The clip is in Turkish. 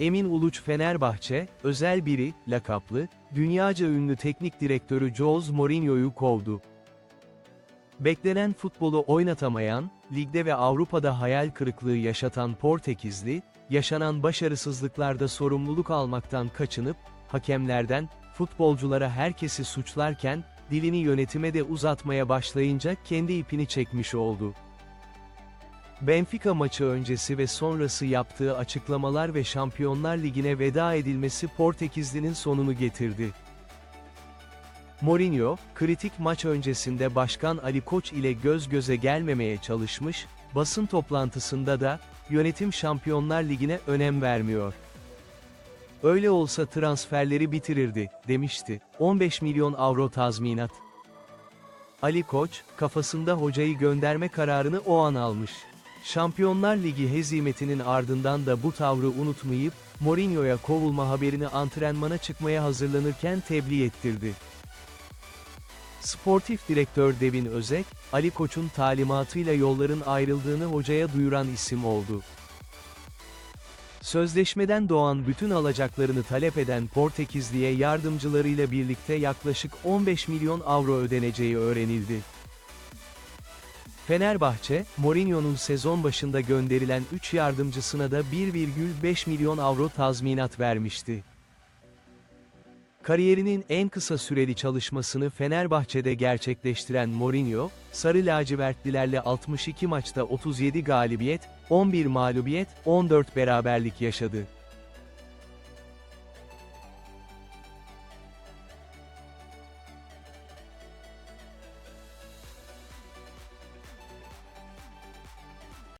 Emin Uluç Fenerbahçe, özel biri, lakaplı, dünyaca ünlü teknik direktörü Jose Mourinho'yu kovdu. Beklenen futbolu oynatamayan, ligde ve Avrupa'da hayal kırıklığı yaşatan Portekizli, yaşanan başarısızlıklarda sorumluluk almaktan kaçınıp, hakemlerden, futbolculara herkesi suçlarken, dilini yönetime de uzatmaya başlayınca kendi ipini çekmiş oldu. Benfica maçı öncesi ve sonrası yaptığı açıklamalar ve Şampiyonlar Ligi'ne veda edilmesi Portekizli'nin sonunu getirdi. Mourinho, kritik maç öncesinde Başkan Ali Koç ile göz göze gelmemeye çalışmış, basın toplantısında da, yönetim Şampiyonlar Ligi'ne önem vermiyor. Öyle olsa transferleri bitirirdi, demişti. 15 milyon avro tazminat. Ali Koç, kafasında hocayı gönderme kararını o an almış. Şampiyonlar Ligi hezimetinin ardından da bu tavrı unutmayıp, Mourinho'ya kovulma haberini antrenmana çıkmaya hazırlanırken tebliğ ettirdi. Sportif direktör Devin Özek, Ali Koç'un talimatıyla yolların ayrıldığını hocaya duyuran isim oldu. Sözleşmeden doğan bütün alacaklarını talep eden Portekizli'ye yardımcılarıyla birlikte yaklaşık 15 milyon avro ödeneceği öğrenildi. Fenerbahçe, Mourinho'nun sezon başında gönderilen 3 yardımcısına da 1,5 milyon avro tazminat vermişti. Kariyerinin en kısa süreli çalışmasını Fenerbahçe'de gerçekleştiren Mourinho, Sarı lacivertlilerle 62 maçta 37 galibiyet, 11 mağlubiyet, 14 beraberlik yaşadı.